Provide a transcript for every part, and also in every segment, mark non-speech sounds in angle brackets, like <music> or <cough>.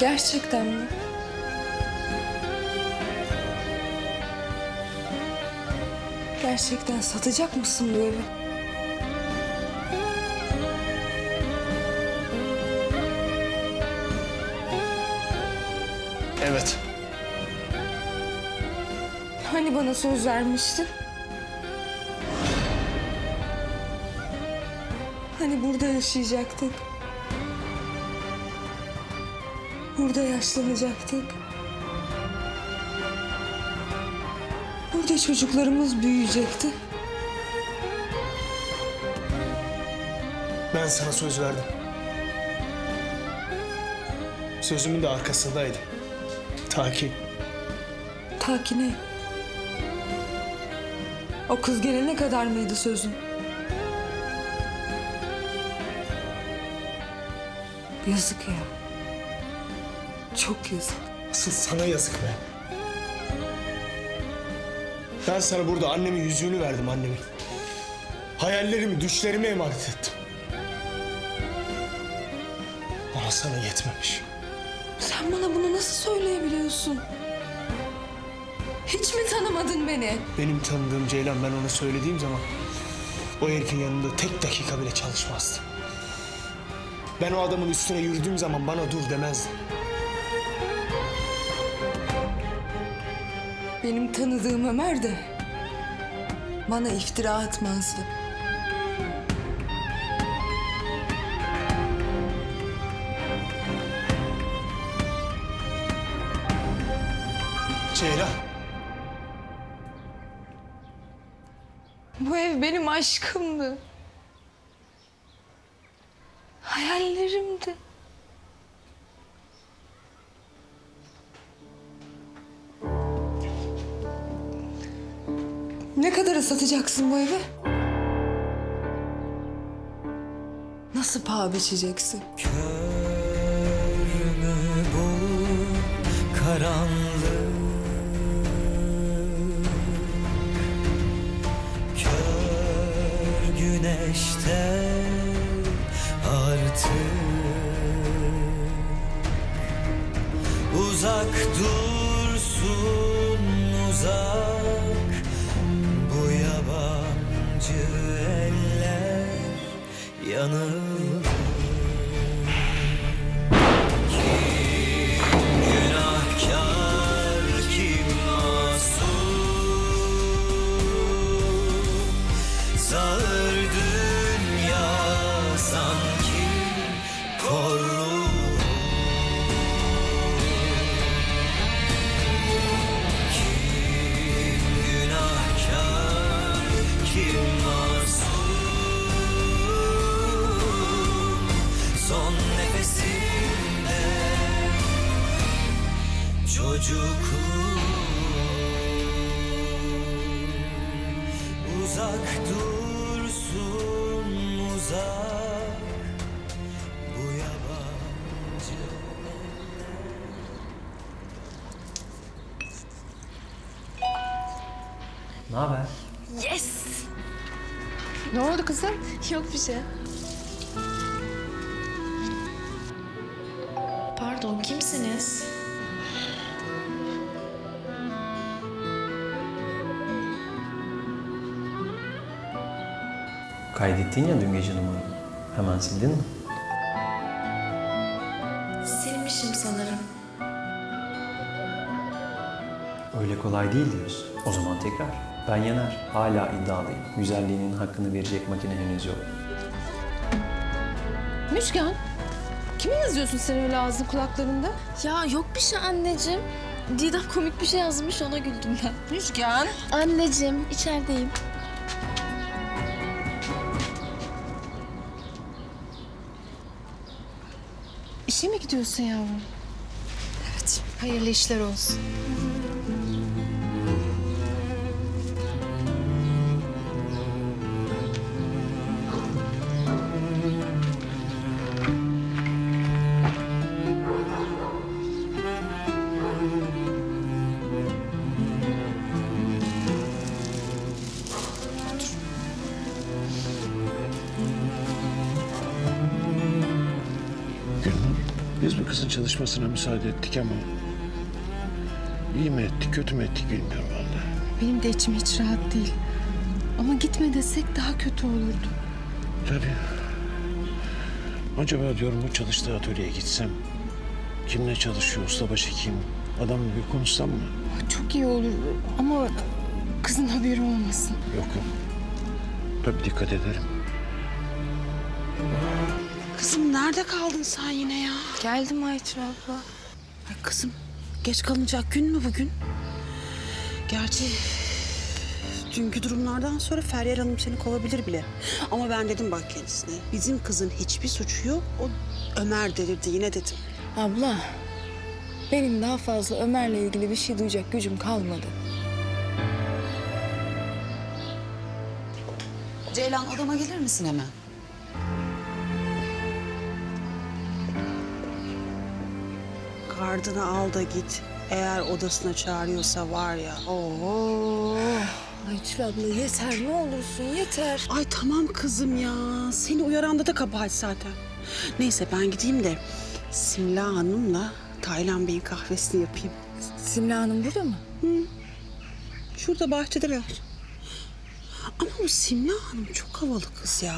Gerçekten mi? Gerçekten satacak mısın bu evi? Evet. Hani bana söz vermiştin? Hani burada yaşayacaktık? Burada yaşlanacaktık? Burada çocuklarımız büyüyecekti. Ben sana söz verdim. Sözümün de arkasındaydım. Ta ki Ta ki ne? O kız gelene kadar mıydı sözün? Yazık ya. Çok yazık. asıl sana yazık be. Ben sana burada annemin yüzüğünü verdim annemin. Hayallerimi, düşlerimi emanet ettim. Ama sana yetmemiş. Sen bana bunu nasıl söyleyebiliyorsun? Hiç mi tanımadın beni? Benim tanıdığım Ceylan ben ona söylediğim zaman o herifin yanında tek dakika bile çalışmazdı. Ben o adamın üstüne yürüdüğüm zaman bana dur demezdi. Benim tanıdığım Ömer de bana iftira atmazdı. Ceylan. Bu ev benim aşkımdı. Hayallerimdi. Ne kadara satacaksın bu evi? Nasıl paha biçeceksin? Körmü bu karanlık Kör güneşte artık Uzak dursun yanılır Ne haber? Yes! Ne oldu kızım? Yok bir şey. Pardon, kimsiniz? Kaydettin ya dün gece numaramı. Hemen sildin mi? Silmişim sanırım. Öyle kolay değil diyorsun. O zaman tekrar. Ben Yener. Hala iddialıyım. Güzelliğinin hakkını verecek makine henüz yok. Müjgan, kimi yazıyorsun sen öyle ağzın kulaklarında? Ya yok bir şey anneciğim. Didem komik bir şey yazmış, ona güldüm ben. Müjgan. Anneciğim, içerideyim. İşe mi gidiyorsun yavrum? Evet. Hayırlı işler olsun. Biz kızın çalışmasına müsaade ettik ama... iyi mi ettik, kötü mü ettik bilmiyorum vallahi. Benim de içim hiç rahat değil. Ama gitme desek daha kötü olurdu. Tabii. Acaba diyorum bu çalıştığı atölyeye gitsem... Kimle çalışıyor, ustabaşı kim? Adamla bir konuşsam mı? Çok iyi olur ama kızın haberi olmasın. Yok yok. Tabii dikkat ederim. Kızım nerede kaldın sen yine ya? Geldim Aytun abla. Ay kızım geç kalınacak gün mü bugün? Gerçi dünkü durumlardan sonra Feryal Hanım seni kovabilir bile. Ama ben dedim bak kendisine. Bizim kızın hiçbir suçu yok. O Ömer delirdi yine dedim. Abla, benim daha fazla Ömer'le ilgili bir şey duyacak gücüm kalmadı. Ceylan odama gelir misin hemen? Kardını al da git. Eğer odasına çağırıyorsa var ya. Oo. Aytül abla yeter ne olursun yeter. Ay tamam kızım ya. Seni uyaranda da kabahat zaten. Neyse ben gideyim de Simla Hanım'la Taylan Bey'in kahvesini yapayım. Simla Hanım burada mı? Şurada bahçedeler. Ama bu Simla Hanım çok havalı kız ya.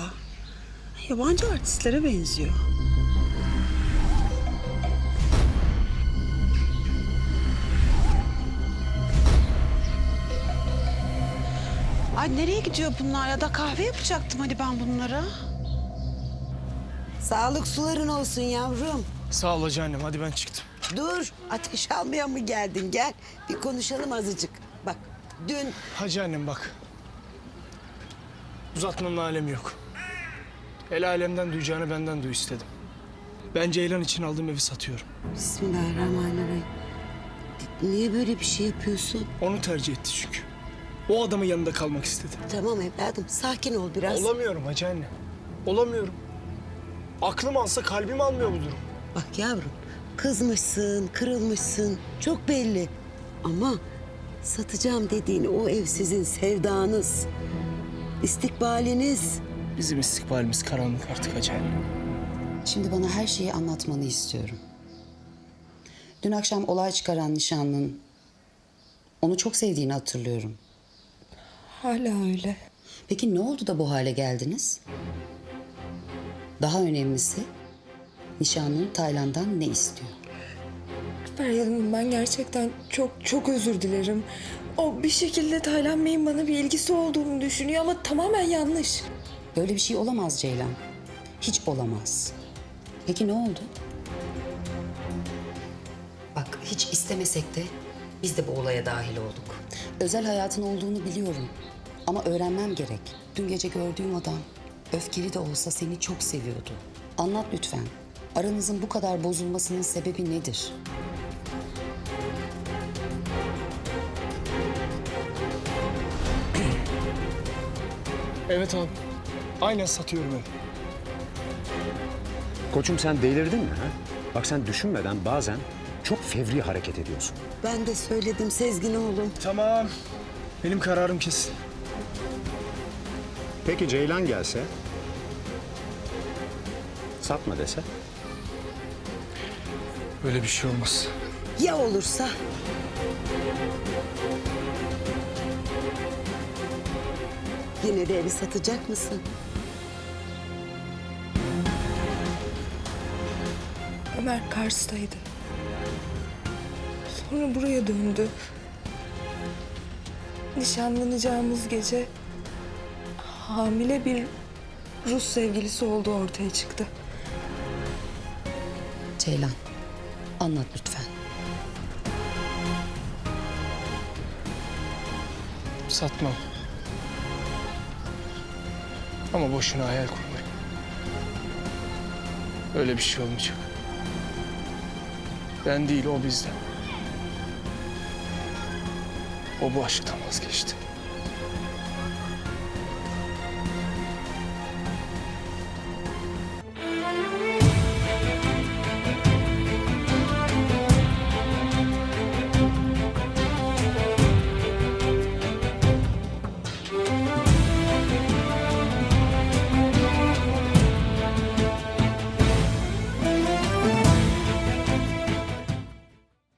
Yabancı artistlere benziyor. Ay nereye gidiyor bunlar ya da kahve yapacaktım hani ben bunlara. Sağlık suların olsun yavrum. Sağ ol hacı annem hadi ben çıktım. Dur ateş almaya mı geldin gel bir konuşalım azıcık. Bak dün Hacı annem bak. Uzatmanın alemi yok. El alemden duyacağını benden duy istedim. Ben Ceylan için aldığım evi satıyorum. Bismillahirrahmanirrahim. Niye böyle bir şey yapıyorsun? Onu tercih etti çünkü. O adamın yanında kalmak istedi. Tamam evladım sakin ol biraz. Olamıyorum hacı anne. Olamıyorum. Aklım alsa kalbim almıyor bu durum. Bak yavrum kızmışsın kırılmışsın çok belli. Ama satacağım dediğin o ev sizin sevdanız. istikbaliniz. Bizim istikbalimiz karanlık artık hacı anne. Şimdi bana her şeyi anlatmanı istiyorum. Dün akşam olay çıkaran nişanlın onu çok sevdiğini hatırlıyorum. Hala öyle. Peki ne oldu da bu hale geldiniz? Daha önemlisi nişanlın Tayland'dan ne istiyor? Feryal Hanım ben gerçekten çok çok özür dilerim. O bir şekilde Taylan Bey'in bana bir ilgisi olduğunu düşünüyor ama tamamen yanlış. Böyle bir şey olamaz Ceylan. Hiç olamaz. Peki ne oldu? Bak hiç istemesek de biz de bu olaya dahil olduk. Özel hayatın olduğunu biliyorum. Ama öğrenmem gerek. Dün gece gördüğüm adam öfkeli de olsa seni çok seviyordu. Anlat lütfen. Aranızın bu kadar bozulmasının sebebi nedir? <clears throat> Evet abi. Aynen satıyorum evi. Koçum sen delirdin mi ha? Bak sen düşünmeden bazen çok fevri hareket ediyorsun. Ben de söyledim Sezgin oğlum. Tamam. Benim kararım kesin. Peki Ceylan gelse? Satma dese? Böyle bir şey olmaz. Ya olursa? Yine de evi satacak mısın? Ömer Kars'taydı. Sonra buraya döndü. Nişanlanacağımız gece hamile bir Rus sevgilisi olduğu ortaya çıktı. Ceylan, anlat lütfen. Satmam. Ama boşuna hayal kurmayın. Öyle bir şey olmayacak. Ben değil o bizden. O bu aşktan vazgeçti.